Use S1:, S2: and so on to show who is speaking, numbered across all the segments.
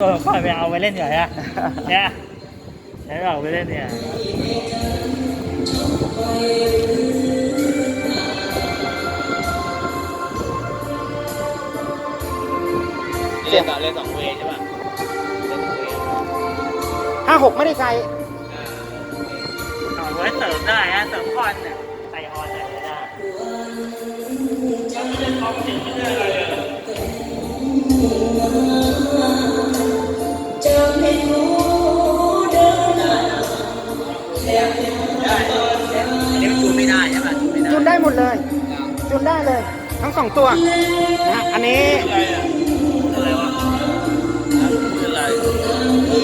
S1: เออค่อยไปเอาไปเล่นเหนื่อยอะเนี่ยไหนเอาไปเล่นเนี่ย
S2: เล่นต่อเล่นสองเวย์ใช่ป่ะเล่นสองเวย์
S3: ห้าหกไม่ได้ใส่
S1: เอาไว้เสริมได้ฮะเสริมคอนเนี่ยใส่ฮอนอะไรได้ก็ไม่ได้ท้องเสียไม่ได้อะไรเลย
S3: เลย ทั้งสองตัวนะฮะอันนี้
S1: อะไรอะอะไรวะอะไร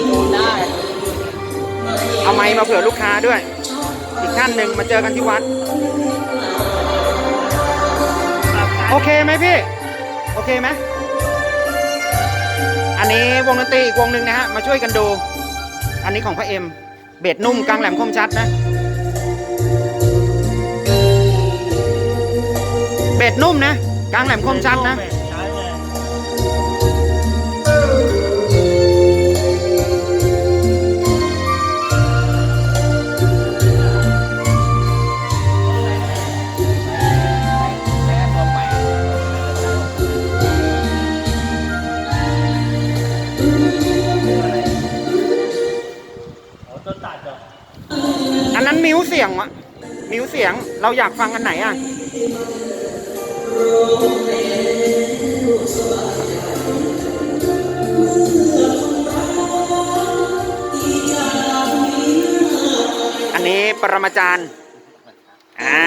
S2: จูได้
S3: เอาไม้มาเผื่อลูกค้าด้วย อีกท่านหนึ่งมาเจอกันที่วัด โอเคไหมพี่ โอเคไหมอันนี้วงดนตรีอีกวงหนึ่งนะฮะ มาช่วยกันดู อันนี้ของพระเอ็ม เบสนุ่มกลางแหลมคมชัดนะ บสนุ่มนะ กลางแหลมคมชัดนะ
S1: ใช้เลย
S2: แค่ตัวแปด
S1: โอ้ต้นตัดเหรอ
S3: อันนั้นมิวเสียงวะมิวเสียงเราอยากฟังอันไหนอะ อันนี้ปรมาจารย์อ่า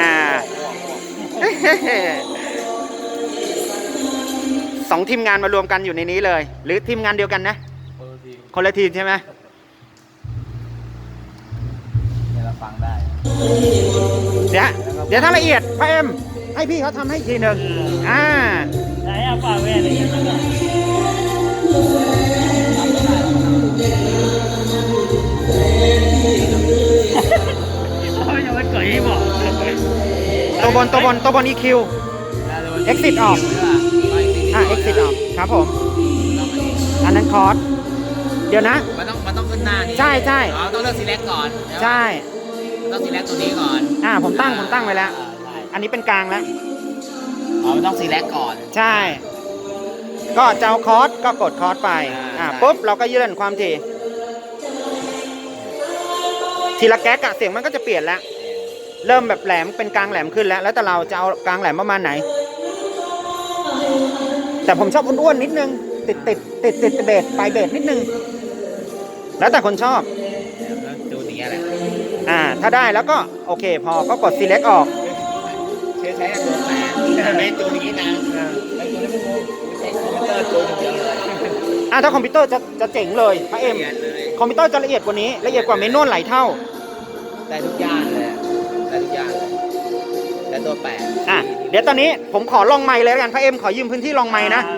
S3: สองทีมงานมารวมกันอยู่ในนี้เลย หรือทีมงานเดียวกันนะ คนละทีมใช่ไหม
S2: เดี๋ยวเราฟังได้
S3: เดี๋ยวเดี๋ยวถ้าละเอียดพ่อเอ็มให้พี่เขาทำให้ทีหนึ่ง อ่า
S1: ไหนเอาป่าเวรอะไรอย่างเงี้ยเขายังไม่เกิดให้บอก
S3: ตัวบนตัวบนตัวบน EQ Exit ออก อ่า exit ออก ครับผม อันนั้นคอร์สเดี๋ยวนะ
S2: มันต้องมันต้องขึ้นหน้านี่
S3: ใช่ใช่
S2: อ๋อต้องเลือก select ก่อน
S3: ใช่
S2: ต้อง select ตัวนี้ก่อน
S3: อ่า ผมตั้งผมตั้งไว้แล้ว
S2: อ่าใช่
S3: อันนี้เป็นกลางแล้ว
S2: อ๋อมันต้อง select ก่อน
S3: ใช่ ก็จะเอาคอร์สก็กดคอร์สไป
S2: อ่า
S3: อ่า
S2: ใช่
S3: ปุ๊บเราก็เลื่อนความถี่ ทีละแก๊กอะเสียงมันก็จะเปลี่ยนแล้ว เริ่มแบบแหลมเป็นกลางแหลมขึ้นแล้ว แล้วแต่เราจะเอากลางแหลมประมาณไหน แต่ผมชอบอ้วนๆนิดนึง ติดติดติดติดเบสปลายเบสนิดนึง แล้วแต่คนชอบ
S2: แล้วจูนอย่างเงี้ยแหละ
S3: อ่า ถ้าได้แล้วก็โอเค พอก็กด select ออก
S2: ใช้ใช้ตัว แปดแต่ไม่จูนอย่างนี้นะไอ้จูนนี่มันใช้คอมพิวเตอร์จูนอย่างเดียวเลย
S3: อ่าถ้าคอมพิวเตอร์จะจะเจ๋งเลยพระเอ็ม
S2: ละเอียดเลย
S3: คอมพิวเตอร์จะละเอียดกว่านี้ละเอียดกว่าเมนวลหลายเท่า
S2: ได้ทุกอย่างเลยอะได้ทุกอย่างเลยได้ตัวแปด
S3: อะเดี๋ยวตอนนี้ผมขอลองไม้เลยแล้วกันพระเอ็มขอยืมพื้นที่ลองไม้นะ
S1: เ